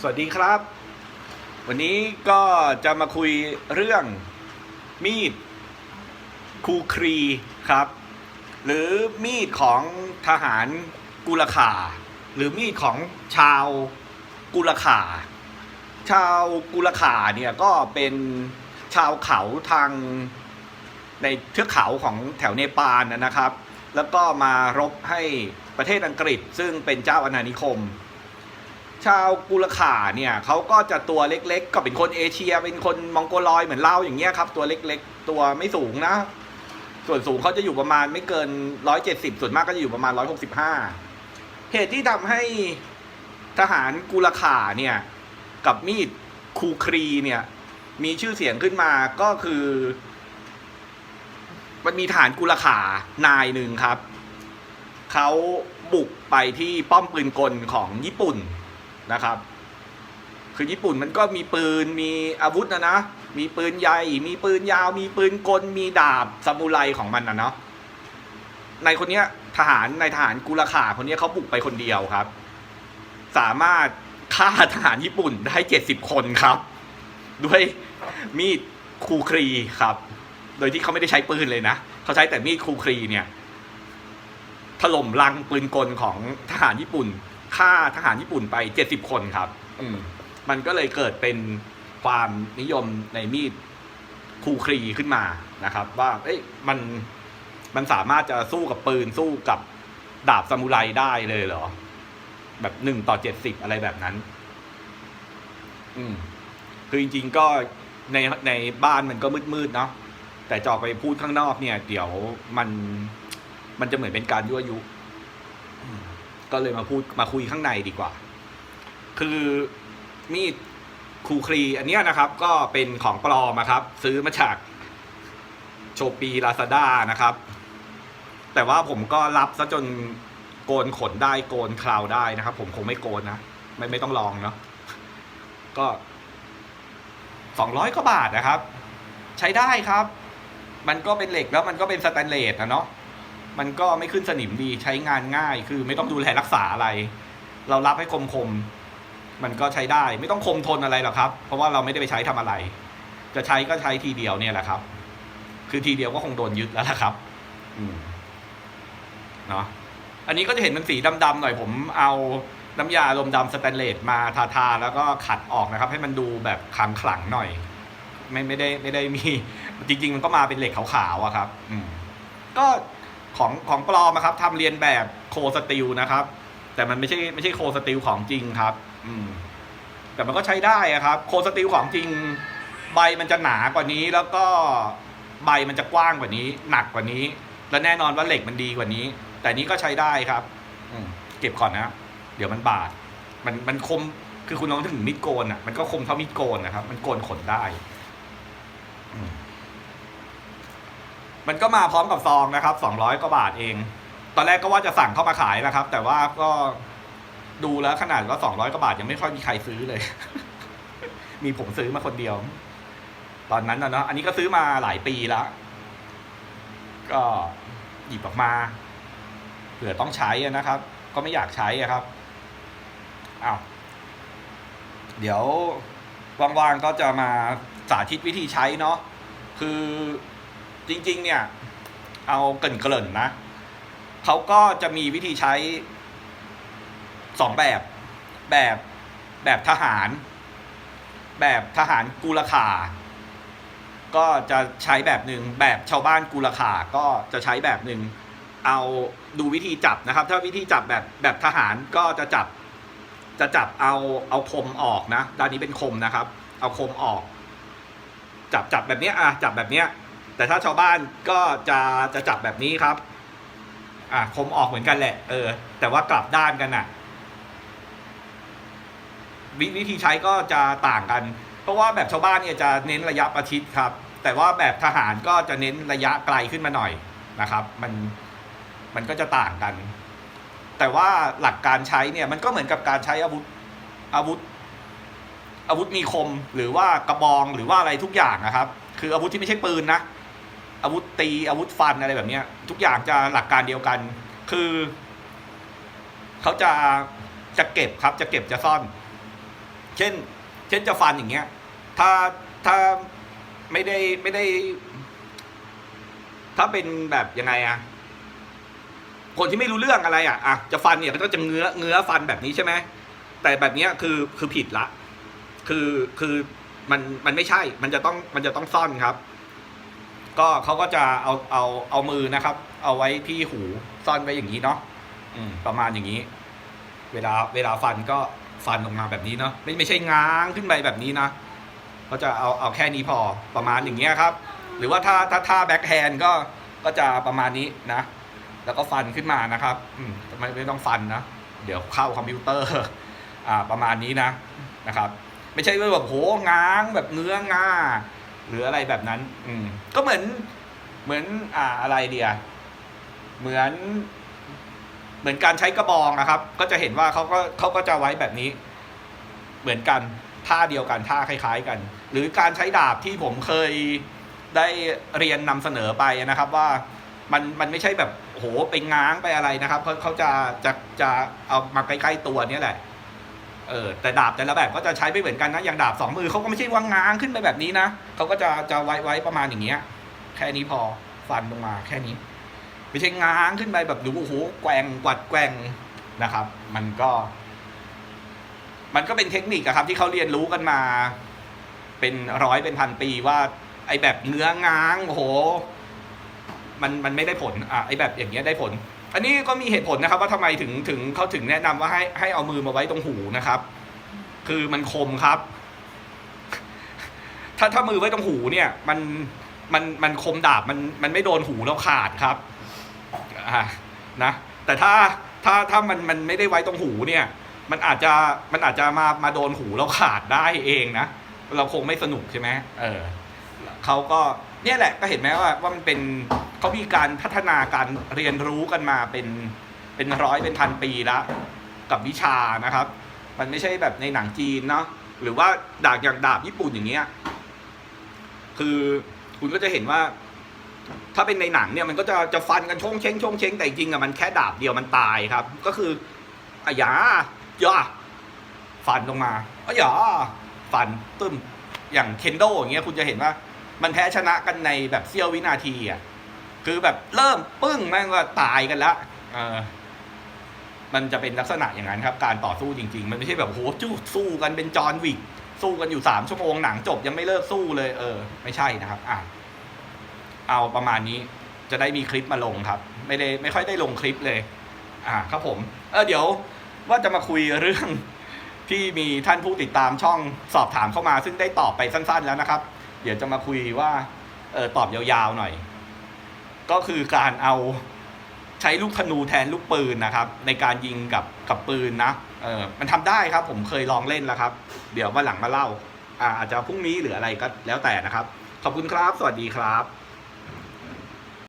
สวัสดีครับ วันนี้ก็จะมาคุยเรื่องมีดคูครีครับ หรือมีดของทหารกุลขา หรือมีดของชาวกุลขา ชาวกุลขาเนี่ยก็เป็นชาวเขาทางในเทือกเขาของแถวเนปาลนนะครับ แล้วก็มารบให้ประเทศอังกฤษซึ่งเป็นเจ้าอาณานิคม ชาวกุลขาเนี่ยเขาก็จะตัวเล็กๆ ก็เป็นคนเอเชีย เป็นคนมองโกลอยเหมือนเราอย่างเงี้ยครับ ตัวเล็กๆ ตัวไม่สูงนะ ส่วนสูงเขาจะอยู่ประมาณไม่เกิน170ส่วนมากก็จะอยู่ประมาณ165เหตุที่ทำให้ทหารกุลขาเนี่ยกับมีดคูครีเนี่ย มีชื่อเสียงขึ้นมาก็คือ มันมีทหารกุลขานายหนึ่งครับเขาบุกไปที่ป้อมปืนกลของญี่ปุ่น นะครับ คือญี่ปุ่นมันก็มีปืนมีอาวุธนะนะ มีปืนใหญ่ มีปืนยาว มีปืนกล มีดาบซามูไรของมันนะเนาะ ในคนเนี้ยทหารในทหารกุลขาคนเนี้ยเขาบุกไปคนเดียวครับ สามารถฆ่าทหารญี่ปุ่นได้เจ็ดสิบคนครับ ด้วยมีดคูครีครับ โดยที่เขาไม่ได้ใช้ปืนเลยนะเขาใช้แต่มีดคูครีเนี่ยถล่มรังปืนกลของทหารญี่ปุ่น ฆ่าทหารญี่ปุ่นไปเจ็ดสิบคนครับ อืมมันก็เลยเกิดเป็นความนิยมในมีดคูครีขึ้นมานะครับ ว่าเอ้ยมันมันสามารถจะสู้กับปืนสู้กับดาบซามูไรได้เลยเหรอ แบบหนึ่งต่อเจ็ดสิบอะไรแบบนั้น อืม คือจริง ๆ ก็ในในบ้านมันก็มืดๆเนาะแต่จะออกไปพูดข้างนอกเนี่ย เดี๋ยวมันมันจะเหมือนเป็นการยั่วยุอืม ก็เลยมาพูดมาคุยข้างในดีกว่า คือมีดคูครีอันเนี้ยนะครับ ก็เป็นของปลอมครับ ซื้อมาจากโชปีลาซาด้านะครับ แต่ว่าผมก็รับซะจนโกนขนได้โกนคราวได้นะครับ ผมคงไม่โกนนะไม่ไม่ต้องลองเนาะก็สองร้อยกว่าบาทนะครับ ใช้ได้ครับ มันก็เป็นเหล็กแล้วมันก็เป็นสแตนเลสนะเนาะ มันก็ไม่ขึ้นสนิมดีใช้งานง่าย คือไม่ต้องดูแลรักษาอะไร เรารับให้คมคมมันก็ใช้ได้ ไม่ต้องคมทนอะไรหรอกครับ เพราะว่าเราไม่ได้ไปใช้ทำอะไร จะใช้ก็ใช้ทีเดียวเนี่ยแหละครับ คือทีเดียวก็คงโดนยึดแล้วล่ะครับ อืมเนาะอันนี้ก็จะเห็นมันสีดำๆหน่อยผมเอาน้ำยาลมดำสแตนเลสมาทาทาๆแล้วก็ขัดออกนะครับ ให้มันดูแบบขลังขลังหน่อย ไม่ไม่ได้ไม่ได้มี จริง ๆ มันก็มาเป็นเหล็กขาวๆอะครับ อืมก็ ของของปลอมอะครับทำเรียนแบบโคสติลนะครับ แต่มันไม่ใช่ไม่ใช่โคสติลของจริงครับ อืม แต่มันก็ใช้ได้อะครับ โคสติลของจริง ใบมันจะหนากว่านี้ แล้วก็ใบมันจะกว้างกว่านี้ หนักกว่านี้ และแน่นอนว่าเหล็กมันดีกว่านี้ แต่นี้ก็ใช้ได้ครับ อืมเก็บก่อนนะเดี๋ยวมันบาด มันมันคมคือคุณลองถึงมีดโกนอะ มันก็คมเท่ามีดโกนนะครับ มันโกนขนได้ อืม มันก็มาพร้อมกับซองนะครับสองร้อยกว่าบาทเอง ตอนแรกก็ว่าจะสั่งเข้ามาขายนะครับ แต่ว่าก็ดูแล้วขนาดว่าสองร้อยกว่าบาทยังไม่ค่อยมีใครซื้อเลย มีผมซื้อมาคนเดียว ตอนนั้นนะเนาะอันนี้ก็ซื้อมาหลายปีแล้ว ก็หยิบออกมาเผื่อต้องใช้นะครับ ก็ไม่อยากใช้ครับอ้าวเดี๋ยวว่างๆก็จะมาสาธิตวิธีใช้เนาะคือ จริง ๆ เนี่ย เอาเกินเกริ่นนะเขาก็จะมีวิธีใช้สองแบบแบบแบบทหาร แบบทหารกุลขาก็จะใช้แบบหนึ่งแบบชาวบ้านกุลขาก็จะใช้แบบหนึ่งเอาดูวิธีจับนะครับ ถ้าวิธีจับแบบแบบทหารก็จะจับจะจับเอาเอาคมออกนะด้านนี้เป็นคมนะครับ เอาคมออก จับจับแบบนี้อะจับแบบเนี้ย แต่ถ้าชาวบ้านก็จะจะจับแบบนี้ครับ อะคมออกเหมือนกันแหละ เออ แต่ว่ากลับด้านกันน่ะ วิวิธีใช้ก็จะต่างกัน เพราะว่าแบบชาวบ้านเนี่ยจะเน้นระยะประชิดครับ แต่ว่าแบบทหารก็จะเน้นระยะไกลขึ้นมาหน่อยนะครับ มันมันก็จะต่างกัน แต่ว่าหลักการใช้เนี่ยมันก็เหมือนกับการใช้อาวุธอาวุธ อาวุธมีคมหรือว่ากระบองหรือว่าอะไรทุกอย่างนะครับ คืออาวุธที่ไม่ใช่ปืนนะ อาวุธตีอาวุธฟันอะไรแบบเนี้ย ทุกอย่างจะหลักการเดียวกัน คือเขาจะจะเก็บครับ จะเก็บจะซ่อน เช่น เช่นจะฟันอย่างเงี้ย ถ้าถ้าไม่ได้ไม่ได้ ถ้าเป็นแบบยังไงอะคนที่ไม่รู้เรื่องอะไรอะอะจะฟันเนี่ยก็จะเงื้อเงื้อฟันแบบนี้ใช่ไหมแต่แบบเนี้ยคือคือผิดละ คือคือมันมันไม่ใช่ มันจะต้องมันจะต้องซ่อนครับ ก็เขาก็จะเอาเอาเอามือนะครับ เอาไว้ที่หูซ่อนไว้อย่างนี้เนาะอืมประมาณอย่างนี้ เวลาเวลาฟันก็ฟันออกมาแบบนี้เนาะไม่ไม่ใช่ง้างขึ้นไปแบบนี้นะก็จะเอาเอาแค่นี้พอประมาณอย่างเงี้ยครับ หรือว่าถ้าถ้าท่าแบ็คแฮนด์ก็ก็จะประมาณนี้นะ แล้วก็ฟันขึ้นมานะครับอืมไม่ไม่ต้องฟันนะเดี๋ยวเข้าคอมพิวเตอร์ อ่าประมาณนี้นะนะครับ ไม่ใช่ว่าแบบโหง้างแบบเนื้อง่า หรืออะไรแบบนั้น อืม ก็เหมือน เหมือน อ่า อะไรเดีย เหมือน เหมือนการใช้กระบองนะครับ ก็จะเห็นว่าเขาก็เขาก็จะไว้แบบนี้ เหมือนกันท่าเดียวกันท่าคล้าย ๆ กัน หรือการใช้ดาบที่ผมเคยได้เรียนนำเสนอไปนะครับว่ามันมันไม่ใช่แบบโหไปง้างไปอะไรนะครับเขาเขาจะจะจะเอามาใกล้ๆตัวเนี้ยแหละ เออแต่ดาบแต่ละแบบก็จะใช้ไม่เหมือนกันนะอย่างดาบสองมือเขาก็ไม่ใช่ว่าง้างขึ้นไปแบบนี้นะเขาก็จะจะไว้ไว้ประมาณอย่างเงี้ย แค่นี้พอฟันลงมาแค่นี้ ไม่ใช่ง้างขึ้นไปแบบดูโอ้โหแกว่งกวัดแกว่งนะครับ มันก็ มันก็เป็นเทคนิคครับ ที่เขาเรียนรู้กันมา เป็นร้อยเป็นพันปีว่า ไอ้แบบเนื้อง้างโอ้โหมันมันไม่ได้ผลอะไอ้แบบอย่างเงี้ยได้ผล อันนี้ก็มีเหตุผลนะครับ ว่าทำไมถึงถึงเขาถึงแนะนำว่าให้ให้เอามือมาไว้ตรงหูนะครับ คือมันคมครับ ถ้าถ้ามือไว้ตรงหูเนี่ย มันมันมันคมดาบมันมันไม่โดนหูแล้วขาดครับอ่านะแต่ถ้าถ้าถ้ามันมันไม่ได้ไว้ตรงหูเนี่ย มันอาจจะมันอาจจะมามาโดนหูแล้วขาดได้เองนะเราคงไม่สนุกใช่ไหมเออเขาก็เนี่ยแหละก็เห็นไหมว่าว่ามันเป็น เขามีการพัฒนาการเรียนรู้กันมาเป็นเป็นร้อยเป็นพันปีแล้ว กับวิชานะครับ มันไม่ใช่แบบในหนังจีนเนาะหรือว่าดาบอย่างดาบญี่ปุ่นอย่างเงี้ยคือคุณก็จะเห็นว่า ถ้าเป็นในหนังเนี่ยมันก็จะจะฟันกันช่งเช้งช่งเช้งแต่จริงอะมันแค่ดาบเดียวมันตายครับ ก็คืออะหยาย่าฟันลงมาอะหยาฟันตึ้มอย่างเคนโดอย่างเงี้ยคุณจะเห็นว่า มันแพ้ชนะกันในแบบเสี้ยววินาทีอะ คือแบบเริ่มปึ้งแม่งก็ตายกันละเออมันจะเป็นลักษณะอย่างนั้นครับ การต่อสู้จริง ๆ มันไม่ใช่แบบโหจู้สู้กันเป็นจอห์นวิกสู้กันอยู่สามชั่วโมงหนังจบยังไม่เลิกสู้เลย เออ ไม่ใช่นะครับ อะเอาประมาณนี้จะได้มีคลิปมาลงครับ ไม่ได้ไม่ค่อยได้ลงคลิปเลย อ่า ครับผม เออเดี๋ยวว่าจะมาคุยเรื่องที่มีท่านผู้ติดตามช่องสอบถามเข้ามา ซึ่งได้ตอบไปสั้น ๆ แล้วนะครับ เดี๋ยวจะมาคุยว่า เออตอบยาวๆหน่อย ก็คือการเอาใช้ลูกธนูแทนลูกปืนนะครับ ในการยิงกับกับปืนนะเออมันทำได้ครับ ผมเคยลองเล่นแล้วครับ เดี๋ยววันหลังมาเล่าอาจจะพรุ่งนี้หรืออะไรก็แล้วแต่นะครับ ขอบคุณครับ สวัสดีครับ